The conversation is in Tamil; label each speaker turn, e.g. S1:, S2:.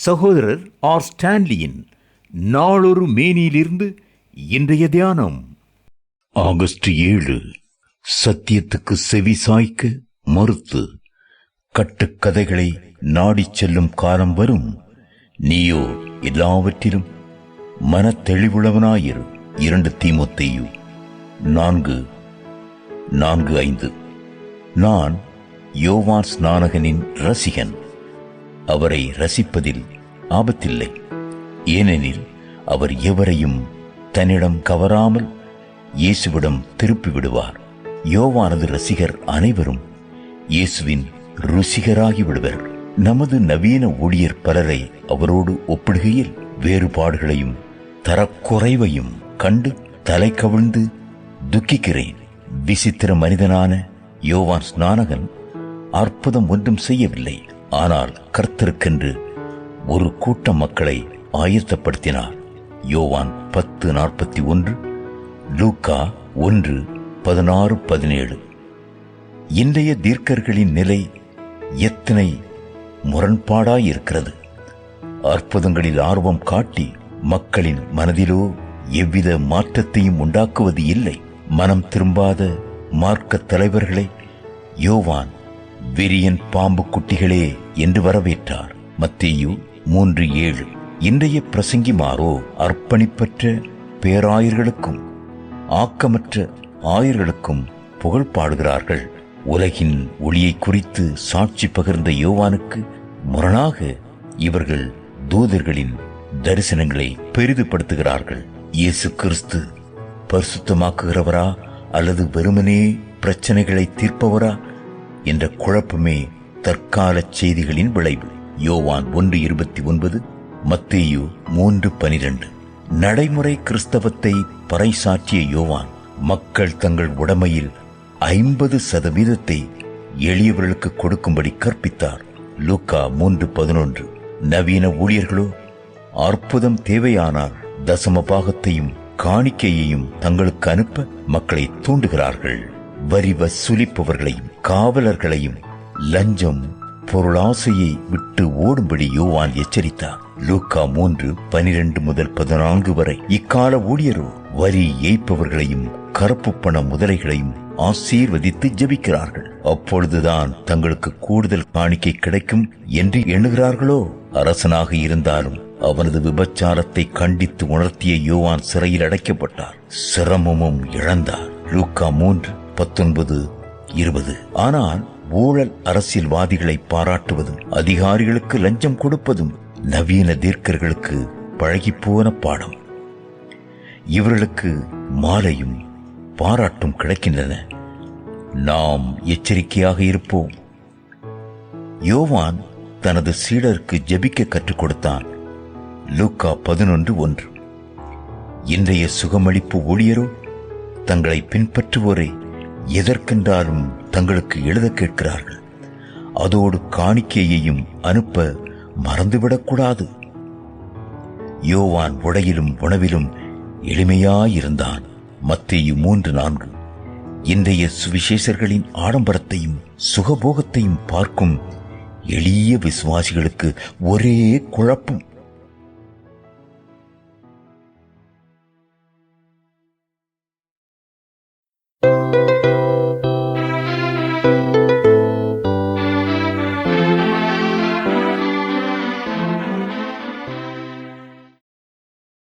S1: சகோதரர் ஆர் ஸ்டான்லியின் நாளொரு மேனியிலிருந்து இன்றைய தியானம். ஆகஸ்ட் ஏழு சத்தியத்துக்கு செவி சாய்க்க மறுத்து கட்டுக்கதைகளை நாடிச் செல்லும் காலம் வரும். நீயோ எல்லாவற்றிலும் மனத்தெளிவுள்ளவனாயிரு. இரண்டு தீமத்தையு நான்கு நான்கு ஐந்து. நான் யோவான் ஸ்நானகனின் ரசிகன். அவரை ரசிப்பதில் ஆபத்தில்லை. ஏனெனில் அவர் எவரையும் தன்னிடம் கவராமல் இயேசுவிடம் திருப்பி விடுவார். யோவானது ரசிகர் அனைவரும் இயேசுவின் ருசிகராகி விடுவர். நமது நவீன ஊழியர் பலரை அவரோடு ஒப்பிடுகையில் வேறுபாடுகளையும் தரக்குறைவையும் கண்டு தலை கவிழ்ந்து துக்கிக்கிறேன். விசித்திர மனிதனான யோவான் ஸ்நானகன் அற்புதம் ஒன்றும் செய்யவில்லை. ஆனால் கர்த்தருக்கென்று ஒரு கூட்ட மக்களை ஆயத்தப்படுத்தினார். யோவான் பத்து நாற்பத்தி ஒன்று லூக்கா ஒன்று பதினாறு பதினேழு. இன்றைய தீர்க்கர்களின் நிலை எத்தனை முரண்பாடாயிருக்கிறது. அற்புதங்களில் ஆர்வம் காட்டி மக்களின் மனதிலோ எவ்வித மாற்றத்தையும் உண்டாக்குவது இல்லை. மனம் திரும்பாத மார்க்க தலைவர்களை யோவான் விரியன் பாம்பு குட்டிகளே என்று வரவேற்றார். மத்தியு மூன்று ஏழு. இன்றைய பிரசங்கிமாரோ அர்ப்பணிப்பற்ற பேராயர்களுக்கும் ஆக்கமற்ற ஆயர்களுக்கும் புகழ் பாடுகிறார்கள். உலகின் ஒளியை குறித்து சாட்சி பகிர்ந்த யோவானுக்கு முரணாக இவர்கள் தூதர்களின் தரிசனங்களை பெரிதுபடுத்துகிறார்கள். இயேசு கிறிஸ்து பரிசுத்தமாக்குகிறவரா அல்லது வெறுமனே பிரச்சனைகளை தீர்ப்பவரா? என்ற குழப்பமே தற்கால செய்திகளின் விளைவு. யோவான் ஒன்று இருபத்தி ஒன்பது மத்தேயு மூன்று பனிரெண்டு. நடைமுறை கிறிஸ்தவத்தை பறைசாற்றிய யோவான் மக்கள் தங்கள் உடைமையில் ஐம்பது சதவீதத்தை எளியவர்களுக்கு கொடுக்கும்படி கற்பித்தார். லூக்கா மூன்று பதினொன்று. நவீன ஊழியர்களோ அற்புதம் தேவையானால் தசம பாகத்தையும் காணிக்கையையும் தங்களுக்கு அனுப்ப மக்களை தூண்டுகிறார்கள். வரி வசூலிப்பவர்களையும் காவலர்களையும் லஞ்சம் பொருளாசையை விட்டு ஓடும்படி யோவான் எச்சரித்தார். லூக்கா மூன்று பனிரெண்டு முதல் பதினான்கு வரை இக்கால ஊழியரோ வரி ஏய்ப்பவர்களையும் கருப்பு பண முதலைகளையும் ஆசீர்வதித்து ஜெபிக்கிறார்கள். அப்பொழுதுதான் தங்களுக்கு கூடுதல் காணிக்கை கிடைக்கும் என்று எண்ணுகிறார்களோ? அரசனாக இருந்தாலும் அவனது விபச்சாரத்தை கண்டித்து உணர்த்திய யோவான் சிறையில் அடைக்கப்பட்டார். சிரமமும் இழந்தார். லூக்கா மூன்று பத்தொன்பது இருபது. ஆனால் ஊழல் அரசியல்வாதிகளை பாராட்டுவதும் அதிகாரிகளுக்கு லஞ்சம் கொடுப்பதும் நவீன தீர்க்கர்களுக்கு பழகிப்போன பாடம். இவர்களுக்கு மாலையும் பாராட்டும் கிடைக்கின்றன. நாம் எச்சரிக்கையாக இருப்போம். யோவான் தனது சீடருக்கு ஜெபிக்க கற்றுக் கொடுத்தான். லூக்கா பதினொன்று ஒன்று. இன்றைய சுகமளிப்பு ஊழியரோ தங்களை பின்பற்றுவோரை எதற்கென்றாலும் தங்களுக்கு எழுத கேட்கிறார்கள். அதோடு காணிக்கையையும் அனுப்ப மறந்துவிடக்கூடாது. யோவான் உடையிலும் உணவிலும் எளிமையாயிருந்தான். மத்தியும் மூன்று நான்கு. இன்றைய சுவிசேஷர்களின் ஆடம்பரத்தையும் சுகபோகத்தையும் பார்க்கும் எளிய விசுவாசிகளுக்கு ஒரே குழப்பம்.